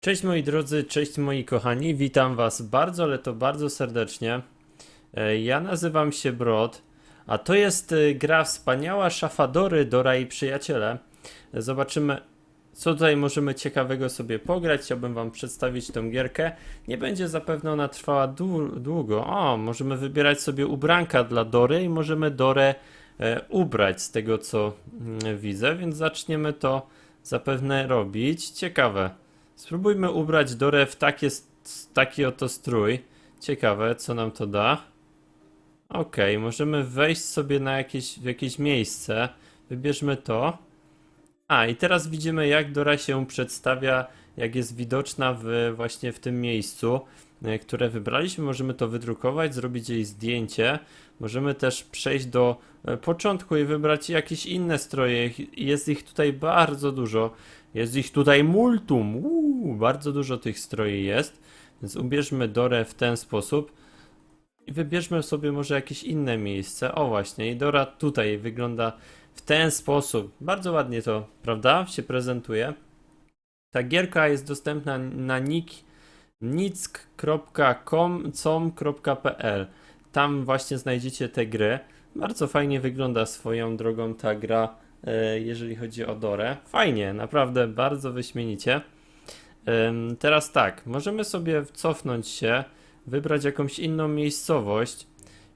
Cześć moi drodzy, cześć moi kochani, witam was bardzo, ale to bardzo serdecznie. E, Ja nazywam się Brod, a to jest e, gra wspaniała Szafadory, Dora i przyjaciele. Zobaczymy, co tutaj możemy ciekawego sobie pograć. Chciałbym wam przedstawić tą gierkę. Nie będzie zapewne ona trwała dłu- długo. O, możemy wybierać sobie ubranka dla Dory i możemy Dorę e, ubrać z tego, co mm, widzę, więc zaczniemy to zapewne robić. Ciekawe. Spróbujmy ubrać Dorę w taki oto strój. Ciekawe, co nam to da. Okej, możemy wejść sobie na jakieś, w jakieś miejsce. Wybierzmy to. A, i teraz widzimy, jak Dora się przedstawia, jak jest widoczna w, właśnie w tym miejscu, e, które wybraliśmy. Możemy to wydrukować, zrobić jej zdjęcie. Możemy też przejść do e, początku i wybrać jakieś inne stroje. Jest ich tutaj bardzo dużo. Jest ich tutaj multum. Uuu, bardzo dużo tych stroi jest. Więc ubierzmy Dorę w ten sposób. I wybierzmy sobie może jakieś inne miejsce. O właśnie, i Dora tutaj wygląda w ten sposób. Bardzo ładnie to, prawda? Się prezentuje. Ta gierka jest dostępna na nick Tam właśnie znajdziecie te gry. Bardzo fajnie wygląda swoją drogą ta gra, jeżeli chodzi o Dorę. Fajnie, naprawdę bardzo wyśmienicie. Teraz tak, możemy sobie cofnąć się, wybrać jakąś inną miejscowość,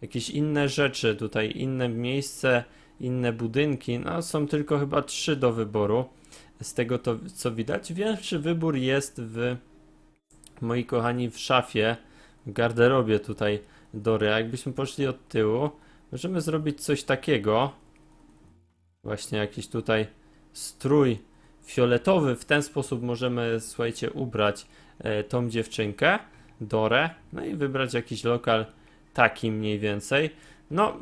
jakieś inne rzeczy, tutaj inne miejsce, inne budynki. No, są tylko chyba trzy do wyboru. Z tego to, co widać, większy wybór jest w, moi kochani, w szafie, w garderobie tutaj Dory. A jakbyśmy poszli od tyłu, możemy zrobić coś takiego. Właśnie jakiś tutaj strój fioletowy. W ten sposób możemy, słuchajcie, ubrać e, tą dziewczynkę, Dorę, no i wybrać jakiś lokal taki mniej więcej. No,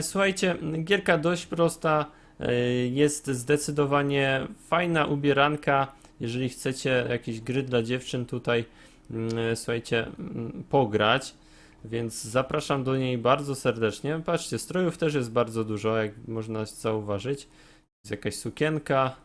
słuchajcie, gierka dość prosta, e, jest zdecydowanie fajna ubieranka. Jeżeli chcecie jakieś gry dla dziewczyn tutaj, mm, słuchajcie, pograć, więc zapraszam do niej bardzo serdecznie. Patrzcie, strojów też jest bardzo dużo, jak można zauważyć. Jest jakaś sukienka,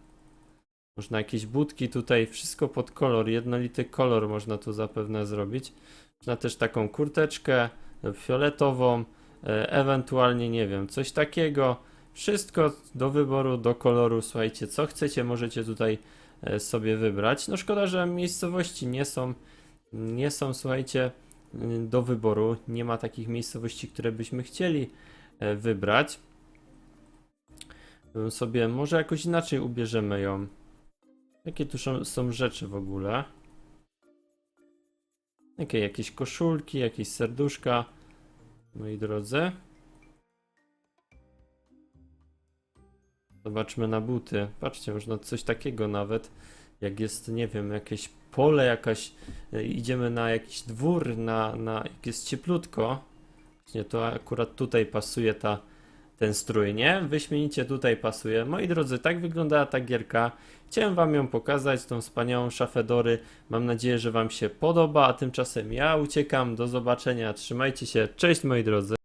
można jakieś budki tutaj, wszystko pod kolor, jednolity kolor można tu zapewne zrobić. Można też taką kurteczkę fioletową, e, ewentualnie nie wiem, coś takiego. Wszystko do wyboru, do koloru. Słuchajcie, co chcecie, możecie tutaj e, sobie wybrać. No szkoda, że miejscowości nie są, nie są, słuchajcie, do wyboru. Nie ma takich miejscowości, które byśmy chcieli e, wybrać. Bym sobie, może jakoś inaczej ubierzemy ją. Jakie tu są, rzeczy w ogóle? Jakie, jakieś koszulki, jakieś serduszka. Moi drodzy. Zobaczmy na buty. Patrzcie, można coś takiego nawet. Jak jest, nie wiem, jakieś pole, jakaś. e, Idziemy na jakiś dwór, na, na jak jest cieplutko. To akurat tutaj pasuje ta, ten strój, nie? Wyśmienicie tutaj pasuje. Moi drodzy, tak wyglądała ta gierka. Chciałem wam ją pokazać, tą wspaniałą szafę Dory. Mam nadzieję, że wam się podoba, a tymczasem ja uciekam. Do zobaczenia. Trzymajcie się. Cześć moi drodzy.